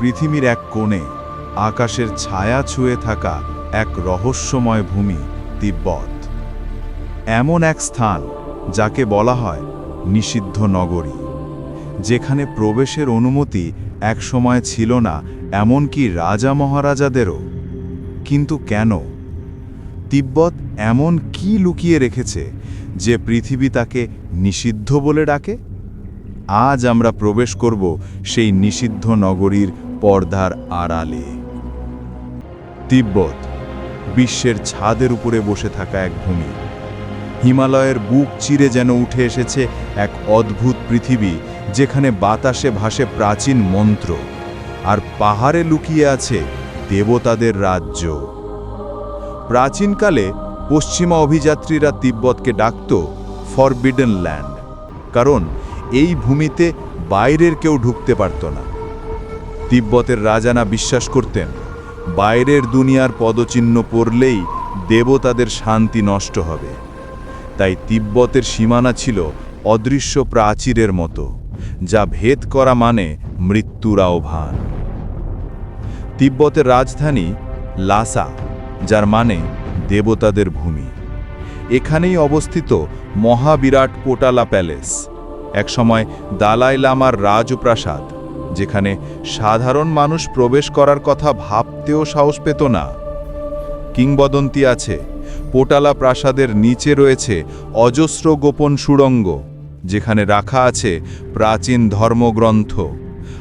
পৃথিবীর এক কোণে আকাশের ছায়া ছুঁয়ে থাকা এক রহস্যময় ভূমি, তিব্বত। এমন এক স্থান যাকে বলা হয় নিষিদ্ধ নগরী। যেখানে প্রবেশের অনুমতি একসময় ছিল না, এমনকি রাজা মহারাজাদেরও। কিন্তু কেন? তিব্বত এমন কি লুকিয়ে রেখেছে যে পৃথিবী তাকে নিষিদ্ধ বলে ডাকে? আজ আমরা প্রবেশ করব সেই নিষিদ্ধ নগরীর পর্দার আড়ালে। তিব্বত, বিশ্বের ছাদের উপরে বসে থাকা এক ভূমি। হিমালয়ের বুক চিরে যেন উঠে এসেছে এক অদ্ভুত পৃথিবী, যেখানে বাতাসে ভাসে প্রাচীন মন্ত্র, আর পাহাড়ে লুকিয়ে আছে দেবতাদের রাজ্য। প্রাচীনকালে পশ্চিমা অভিযাত্রীরা তিব্বতকে ডাকত ফরবিডেন ল্যান্ড কারণ এই ভূমিতে বাইরের কেউ ঢুকতে পারত না। তিব্বতের রাজানা বিশ্বাস করতেন। বাইরের দুনিয়ার পদচিহ্ন পড়লেই দেবতাদের শান্তি নষ্ট হবে। তাই তিব্বতের সীমানা ছিল অদৃশ্য প্রাচীরের মতো, যা ভেদ করা মানে মৃত্যুর আহ্বান। তিব্বতের রাজধানী লাসা, যার মানে দেবতাদের ভূমি। এখানেই অবস্থিত মহাবিরাট পোটালা প্যালেস, একসময় দালাই লামার রাজপ্রাসাদ। যেখানে সাধারণ মানুষ প্রবেশ করার কথা ভাবতেও সাহস পেত না। কিংবদন্তি আছে। পোটালা প্রাসাদের নিচে রয়েছে অজস্র গোপন সুড়ঙ্গ, যেখানে রাখা আছে প্রাচীন ধর্মগ্রন্থ।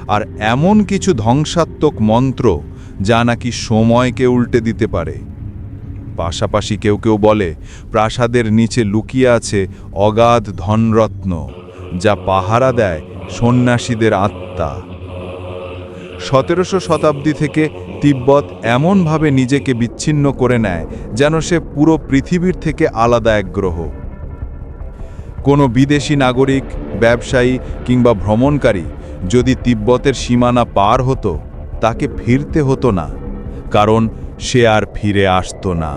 আর এমন কিছু ধ্বংসাত্মক মন্ত্র যা নাকি সময়কে উল্টে দিতে পারে। পাশাপাশি কেউ কেউ বলে, প্রাসাদের নিচে লুকিয়ে আছে অগাধ ধনরত্ন, যা পাহারা দেয় সন্ন্যাসীদের আত্মা। সতেরোশো শতাব্দী থেকে তিব্বত এমনভাবে নিজেকে বিচ্ছিন্ন করে নেয় যেন সে পুরো পৃথিবীর থেকে আলাদা এক গ্রহ। কোনো বিদেশি নাগরিক, ব্যবসায়ী কিংবা ভ্রমণকারী যদি তিব্বতের সীমানা পার হতো, তাকে ফিরতে হতো না, কারণ সে আর ফিরে আসতো না।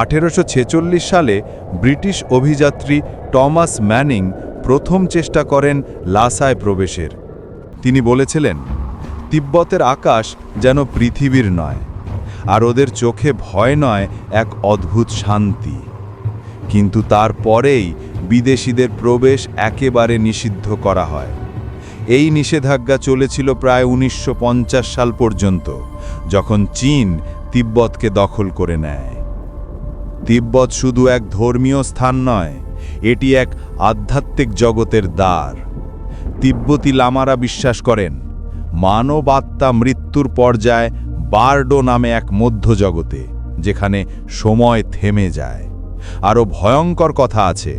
আঠেরোশো ছেচল্লিশ সালে ব্রিটিশ অভিযাত্রী টমাস ম্যানিং প্রথম চেষ্টা করেন লাসায় প্রবেশের। তিনি বলেছিলেন, তিব্বতের আকাশ যেন পৃথিবীর নয়, আর ওদের চোখে ভয় নয় এক অদ্ভুত শান্তি। কিন্তু তারপরেই বিদেশিদের প্রবেশ একেবারে নিষিদ্ধ করা হয়। এই নিষেধাজ্ঞা চলেছিল প্রায় উনিশশো পঞ্চাশ সাল পর্যন্ত, যখন চীন তিব্বতকে দখল করে নেয়। তিব্বত শুধু এক ধর্মীয় স্থান নয়, এটি এক আধ্যাত্মিক জগতের দ্বার। তিব্বতী লামারা বিশ্বাস করেন মানব আত্মা মৃত্যুর পর্যায়ে বার্ডো নামে এক মধ্যজগতে, যেখানে সময় থেমে যায়। আরও ভয়ঙ্কর কথা আছে,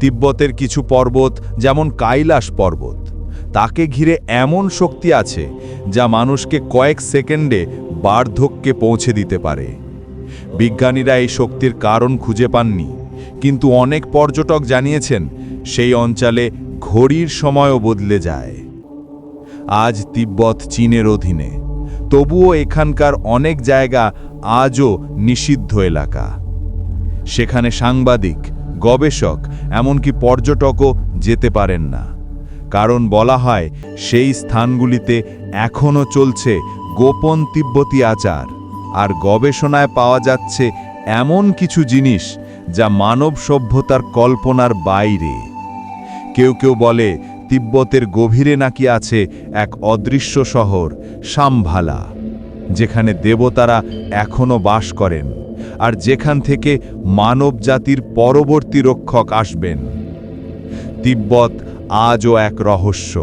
তিব্বতের কিছু পর্বত যেমন কাইলাস পর্বত, তাকে ঘিরে এমন শক্তি আছে যা মানুষকে কয়েক সেকেন্ডে বার্ধক্যে পৌঁছে দিতে পারে। বিজ্ঞানীরা এই শক্তির কারণ খুঁজে পাননি, কিন্তু অনেক পর্যটক জানিয়েছেন, সেই অঞ্চলে ঘড়ির সময়ও বদলে যায়। আজ তিব্বত চীনের অধীনে। তবুও এখানকার অনেক জায়গা আজও নিষিদ্ধ এলাকা। সেখানে সাংবাদিক, গবেষক, এমনকি পর্যটকও যেতে পারেন না। কারণ বলা হয়, সেই স্থানগুলিতে এখনও চলছে গোপন তিব্বতী আচার। আর গবেষণায় পাওয়া যাচ্ছে এমন কিছু জিনিস যা মানব সভ্যতার কল্পনার বাইরে। কেউ কেউ বলে, তিব্বতের গভীরে নাকি আছে এক অদৃশ্য শহর, সামভালা, যেখানে দেবতারা এখনও বাস করেন, আর যেখান থেকে মানব জাতির পরবর্তী রক্ষক আসবেন। তিব্বত আজও এক রহস্য,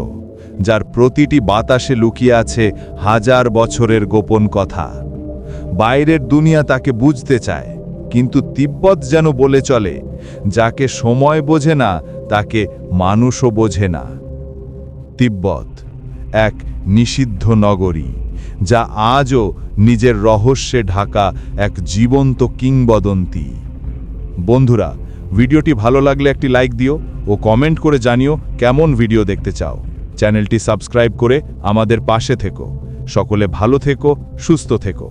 যার প্রতিটি বাতাসে লুকিয়ে আছে হাজার বছরের গোপন কথা। বাইরের দুনিয়া তাকে বুঝতে চায়, কিন্তু তিব্বত যেন বলে চলে, যাকে সময় বোঝে না তাকে মানুষও বোঝে না। তিব্বত এক নিষিদ্ধ নগরী, যা আজও নিজের রহস্যে ঢাকা এক জীবন্ত কিংবদন্তি। বন্ধুরা, ভিডিওটি ভালো লাগলে একটি লাইক দিও ও কমেন্ট করে জানিও কেমন ভিডিও দেখতে চাও। চ্যানেলটি সাবস্ক্রাইব করে আমাদের পাশে থেকো। সকলে ভালো থেকো, সুস্থ থেকো।